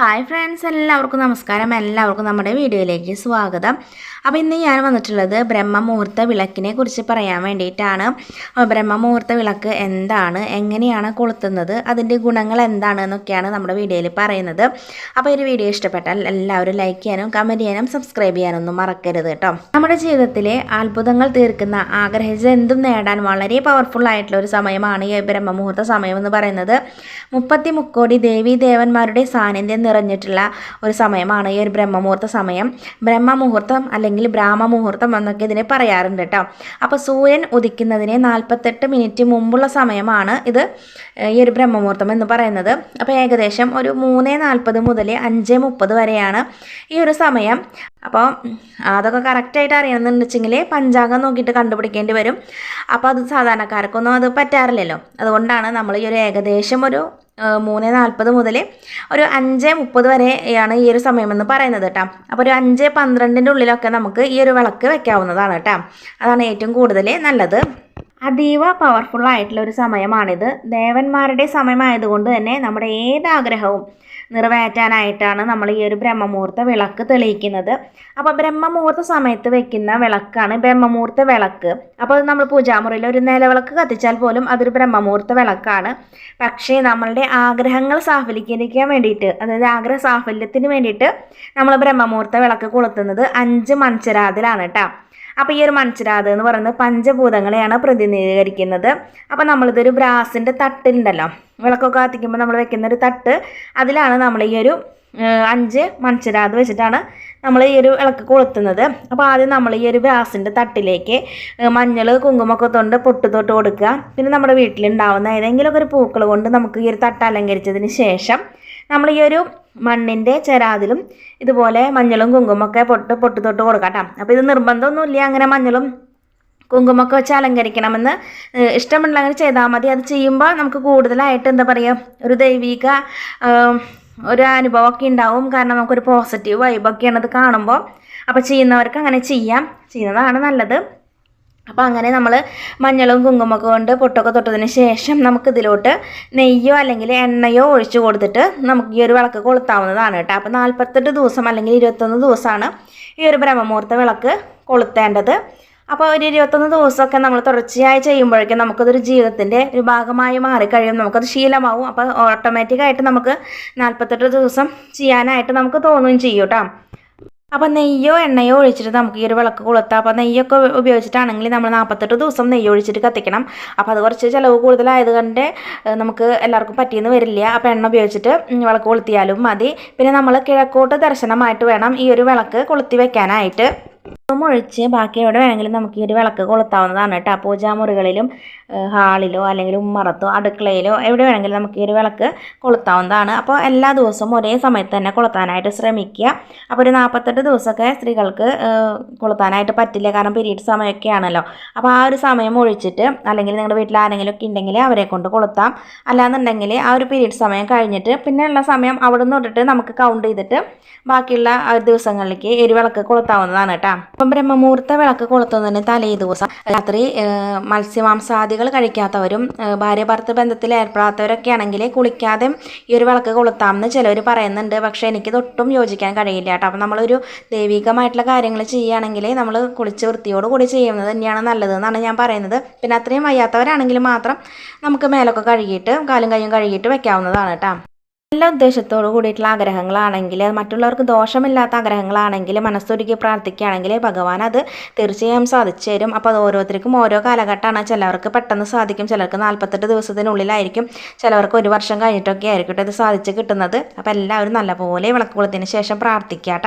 Hi friends എല്ലാവർക്കും നമസ്കാരം. എല്ലാവർക്കും നമ്മുടെ വീഡിയോയിലേക്ക് സ്വാഗതം. അപ്പോൾ ഇന്ന് ഞാൻ വന്നിട്ടുള്ളത് ബ്രഹ്മമുഹൂർത്ത വിളക്കിനെ കുറിച്ച് പറയാൻ വേണ്ടിയിട്ടാണ്. ബ്രഹ്മമുഹൂർത്ത വിളക്ക് എന്താണ്? എങ്ങനെയാണ് കൊളുത്തുന്നത്? അതിന്റെ ഗുണങ്ങൾ എന്താണ് എന്നൊക്കെയാണ് നമ്മുടെ വീഡിയോയിൽ പറയുന്നത്. അപ്പോൾ ഒരു വീഡിയോ ഇഷ്ടപ്പെട്ടാൽ എല്ലാവരും ലൈക്ക് ചെയ്യാനും കമന്റ് ചെയ്യാനും സബ്സ്ക്രൈബ് ചെയ്യാനൊന്നും മറക്കരുത് കേട്ടോ. നമ്മുടെ ജീവിതത്തിലെ അത്ഭുതങ്ങൾ തീർക്കുന്ന ആഗ്രഹിച്ച എന്തും നേടാൻ വളരെ പവർഫുൾ ആയിട്ടുള്ള ഒരു സമയമാണ് ഈ ബ്രഹ്മമുഹൂർത്ത സമയം എന്ന് പറയുന്നത്. മുപ്പത്തി മുക്കോടി ദേവീ ദേവന്മാരുടെ സാന്നിധ്യം നിറഞ്ഞിട്ടുള്ള ഒരു സമയമാണ് ഈ ഒരു ബ്രഹ്മമുഹൂർത്ത സമയം. ബ്രഹ്മമുഹൂർത്തം അല്ലെങ്കിൽ ബ്രാഹ്മമുഹൂർത്തം എന്നൊക്കെ ഇതിനെ പറയാറുണ്ട് കേട്ടോ അപ്പോൾ സൂര്യൻ ഉദിക്കുന്നതിന് നാൽപ്പത്തെട്ട് മിനിറ്റ് മുമ്പുള്ള സമയമാണ് ഇത് ഈ ഒരു ബ്രഹ്മമുഹൂർത്തം എന്ന് പറയുന്നത്. അപ്പോൾ ഏകദേശം ഒരു മൂന്ന് നാൽപ്പത് മുതൽ അഞ്ച് മുപ്പത് വരെയാണ് ഈ ഒരു സമയം. അപ്പോൾ അതൊക്കെ കറക്റ്റായിട്ട് അറിയണമെന്ന് വെച്ചെങ്കിൽ പഞ്ചാംഗം നോക്കിയിട്ട് കണ്ടുപിടിക്കേണ്ടി വരും. അപ്പോൾ അത് സാധാരണക്കാർക്കൊന്നും അത് പറ്റാറില്ലല്ലോ. അതുകൊണ്ടാണ് നമ്മൾ ഈ ഒരു ഏകദേശം ഒരു മൂന്ന് നാൽപ്പത് മുതൽ ഒരു അഞ്ച് മുപ്പത് വരെയാണ് ഈ ഒരു സമയമെന്ന് പറയുന്നത് കേട്ടോ. അപ്പോൾ ഒരു അഞ്ച് പന്ത്രണ്ടിന്റെ ഉള്ളിലൊക്കെ നമുക്ക് ഈ ഒരു വിളക്ക് വെക്കാവുന്നതാണ് കേട്ടോ. അതാണ് ഏറ്റവും കൂടുതൽ നല്ലത്. അതീവ പവർഫുൾ ആയിട്ടുള്ള ഒരു സമയമാണിത്. ദേവന്മാരുടെ സമയമായതുകൊണ്ട് തന്നെ നമ്മുടെ ഏത് ആഗ്രഹവും നിറവേറ്റാനായിട്ടാണ് നമ്മൾ ഈ ഒരു ബ്രഹ്മമുഹൂർത്ത വിളക്ക് തെളിയിക്കുന്നത്. അപ്പോൾ ബ്രഹ്മമുഹൂർത്ത സമയത്ത് വെക്കുന്ന വിളക്കാണ് ബ്രഹ്മമുഹൂർത്ത വിളക്ക്. അപ്പോൾ നമ്മൾ പൂജാമുറിയിൽ ഒരു നിലവിളക്ക് കത്തിച്ചാൽ പോലും അതൊരു ബ്രഹ്മമുഹൂർത്ത വിളക്കാണ്. പക്ഷേ നമ്മളുടെ ആഗ്രഹങ്ങൾ സാഫലിക്കാൻ വേണ്ടിയിട്ട് അതായത് ആഗ്രഹ സാഫല്യത്തിന് വേണ്ടിയിട്ട് നമ്മൾ ബ്രഹ്മമുഹൂർത്ത വിളക്ക് കൊളുത്തുന്നത് അഞ്ച് മൺചരാതിലാണ് കേട്ടോ. അപ്പോൾ ഈ ഒരു മൺചിരാത് എന്ന് പറയുന്നത് പഞ്ചഭൂതങ്ങളെയാണ് പ്രതിനിധീകരിക്കുന്നത്. അപ്പോൾ നമ്മളിതൊരു ബ്രാസിന്റെ തട്ടിലുണ്ടല്ലോ. വിളക്കൊക്കെ കത്തിക്കുമ്പോൾ നമ്മൾ വെക്കുന്ന ഒരു തട്ട്. അതിലാണ് നമ്മൾ ഈ ഒരു അഞ്ച് മൺചിരാത് വെച്ചിട്ടാണ് നമ്മൾ ഈ ഒരു വിളക്ക് കൊളുത്തുന്നത്. അപ്പോൾ ആദ്യം നമ്മൾ ഈ ഒരു ബ്രാസിന്റെ തട്ടിലേക്ക് മഞ്ഞൾ കുങ്കുമൊക്കെ തൊണ്ട് പൊട്ട് തൊട്ട് കൊടുക്കുക. പിന്നെ നമ്മുടെ വീട്ടിലുണ്ടാവുന്ന ഏതെങ്കിലുമൊക്കെ ഒരു പൂക്കൾ കൊണ്ട് നമുക്ക് ഈ ഒരു തട്ട് അലങ്കരിച്ചതിന് ശേഷം നമ്മൾ ഈ ഒരു മണ്ണിന്റെ ചെരാതിലും ഇതുപോലെ മഞ്ഞളും കുങ്കുമൊക്കെ പൊട്ട് പൊട്ട് തൊട്ട് കൊടുക്കാം കേട്ടോ അപ്പോൾ ഇത് നിർബന്ധമൊന്നുമില്ല അങ്ങനെ മഞ്ഞളും കുങ്കുമൊക്കെ വെച്ച് അലങ്കരിക്കണമെന്ന്. ഇഷ്ടമുണ്ടെങ്കിൽ അങ്ങനെ ചെയ്താൽ മതി. അത് ചെയ്യുമ്പോൾ നമുക്ക് കൂടുതലായിട്ട് എന്താ പറയുക ഒരു ദൈവിക ഒരു അനുഭവമൊക്കെ ഉണ്ടാവും. കാരണം നമുക്കൊരു പോസിറ്റീവ് വൈബൊക്കെയാണ് അത് കാണുമ്പോൾ അപ്പോൾ ചെയ്യുന്നവർക്ക് അങ്ങനെ ചെയ്യാം. ചെയ്യുന്നതാണ് നല്ലത്. അപ്പോൾ അങ്ങനെ നമ്മൾ മഞ്ഞളും കുങ്കുമൊക്കെ കൊണ്ട് പൊട്ടൊക്കെ തൊട്ടതിന് ശേഷം നമുക്കിതിലോട്ട് നെയ്യോ അല്ലെങ്കിൽ എണ്ണയോ ഒഴിച്ച് കൊടുത്തിട്ട് നമുക്ക് ഈ ഒരു വിളക്ക് കൊളുത്താവുന്നതാണ് കേട്ടോ. അപ്പോൾ നാൽപ്പത്തെട്ട് ദിവസം അല്ലെങ്കിൽ ഇരുപത്തൊന്ന് ദിവസമാണ് ഈ ഒരു ബ്രഹ്മമുഹൂർത്ത വിളക്ക് കൊളുത്തേണ്ടത്. അപ്പോൾ ഒരു ഇരുപത്തൊന്ന് ദിവസമൊക്കെ നമ്മൾ തുടർച്ചയായി ചെയ്യുമ്പോഴേക്കും നമുക്കതൊരു ജീവിതത്തിന്റെ ഒരു ഭാഗമായി മാറിക്കഴിയും നമുക്കത് ശീലമാവും. അപ്പോൾ ഓട്ടോമാറ്റിക്കായിട്ട് നമുക്ക് നാൽപ്പത്തെട്ട് ദിവസം ചെയ്യാനായിട്ട് നമുക്ക് തോന്നുകയും ചെയ്യും കേട്ടോ. അപ്പോൾ നെയ്യോ എണ്ണയോ ഒഴിച്ചിട്ട് നമുക്ക് ഈ ഒരു വിളക്ക് കൊളുത്താം. അപ്പോൾ നെയ്യൊക്കെ ഉപയോഗിച്ചിട്ടാണെങ്കിൽ നമ്മൾ നാൽപ്പത്തെട്ട് ദിവസം നെയ്യ് ഒഴിച്ചിട്ട് കത്തിക്കണം. അപ്പോൾ അത് കുറച്ച് ചിലവ് കൂടുതലായത് കൊണ്ട് നമുക്ക് എല്ലാവർക്കും പറ്റിയെന്ന് വരില്ല. അപ്പോൾ എണ്ണ ഉപയോഗിച്ചിട്ട് വിളക്ക് കൊളുത്തിയാലും മതി. പിന്നെ നമ്മൾ കിഴക്കോട്ട് ദർശനമായിട്ട് വേണം ഈ ഒരു വിളക്ക് കൊളുത്തി വെക്കാനായിട്ട്. ഒഴിച്ച് ബാക്കി എവിടെ വേണമെങ്കിലും നമുക്ക് ഈ ഒരു വിളക്ക് കൊളുത്താവുന്നതാണ് കേട്ടോ. പൂജാമുറികളിലും ഹാളിലോ അല്ലെങ്കിൽ ഉമ്മറത്തോ അടുക്കളയിലോ എവിടെ വേണമെങ്കിലും നമുക്ക് ഈ ഒരു വിളക്ക് കൊളുത്താവുന്നതാണ്. അപ്പോൾ എല്ലാ ദിവസവും ഒരേ സമയത്ത് തന്നെ കൊളുത്താനായിട്ട് ശ്രമിക്കുക. അപ്പോൾ ഒരു നാൽപ്പത്തെട്ട് ദിവസമൊക്കെ സ്ത്രീകൾക്ക് കൊളുത്താനായിട്ട് പറ്റില്ല. കാരണം പീരീഡ് സമയമൊക്കെ ആണല്ലോ അപ്പോൾ ആ ഒരു സമയം ഒഴിച്ചിട്ട് അല്ലെങ്കിൽ നിങ്ങളുടെ വീട്ടിൽ ആരെങ്കിലും ഒക്കെ ഉണ്ടെങ്കിൽ അവരെ കൊണ്ട് കൊളുത്താം. അല്ലാന്നുണ്ടെങ്കിൽ ആ ഒരു പീരീഡ് സമയം കഴിഞ്ഞിട്ട് പിന്നെ ഉള്ള സമയം അവിടെ നിന്ന് തൊട്ടിട്ട് നമുക്ക് കൗണ്ട് ചെയ്തിട്ട് ബാക്കിയുള്ള ദിവസങ്ങളിലേക്ക് എരിവിളക്ക് കൊളുത്താവുന്നതാണ് കേട്ടോ. അപ്പം ബ്രഹ്മമുഹൂർത്ത വിളക്ക് കൊളുത്തുന്നതിന് തലേ ദിവസം രാത്രി മത്സ്യമാംസാദികൾ കഴിക്കാത്തവരും ഭാര്യ ഭർത്ത ബന്ധത്തിൽ ഏർപ്പെടാത്തവരൊക്കെ ആണെങ്കിൽ കുളിക്കാതെ ഈ ഒരു വിളക്ക് കൊളുത്താമെന്ന് ചിലവർ പറയുന്നുണ്ട്. പക്ഷേ എനിക്ക് തൊട്ടും യോജിക്കാൻ കഴിയില്ല കേട്ടോ. അപ്പം നമ്മളൊരു ദൈവികമായിട്ടുള്ള കാര്യങ്ങൾ ചെയ്യുകയാണെങ്കിൽ നമ്മൾ കുളിച്ച് വൃത്തിയോടുകൂടി ചെയ്യുന്നത് തന്നെയാണ് നല്ലതെന്നാണ് ഞാൻ പറയുന്നത്. പിന്നെ അത്രയും വയ്യാത്തവരാണെങ്കിൽ മാത്രം നമുക്ക് മേലൊക്കെ കഴുകിയിട്ട് കാലും കൈയും കഴുകിയിട്ട് വെക്കാവുന്നതാണ് കേട്ടോ. നല്ല ഉദ്ദേശത്തോടു കൂടിയിട്ടുള്ള ആഗ്രഹങ്ങളാണെങ്കിൽ മറ്റുള്ളവർക്ക് ദോഷമില്ലാത്ത ആഗ്രഹങ്ങളാണെങ്കിൽ മനസ്സൊരുക്കി പ്രാർത്ഥിക്കുകയാണെങ്കിൽ ഭഗവാൻ അത് തീർച്ചയായും സാധിച്ചു തരും. അപ്പോൾ അത് ഓരോരുത്തർക്കും ഓരോ കാലഘട്ടമാണ്. ചിലവർക്ക് പെട്ടെന്ന് സാധിക്കും ചിലർക്ക് നാൽപ്പത്തെട്ട് ദിവസത്തിനുള്ളിലായിരിക്കും. ചിലവർക്ക് ഒരു വർഷം കഴിഞ്ഞിട്ടൊക്കെ ആയിരിക്കും ഇത് സാധിച്ച് കിട്ടുന്നത്. അപ്പോൾ എല്ലാവരും നല്ലപോലെ വിളക്ക് കൊളുത്തിന് ശേഷം പ്രാർത്ഥിക്കാം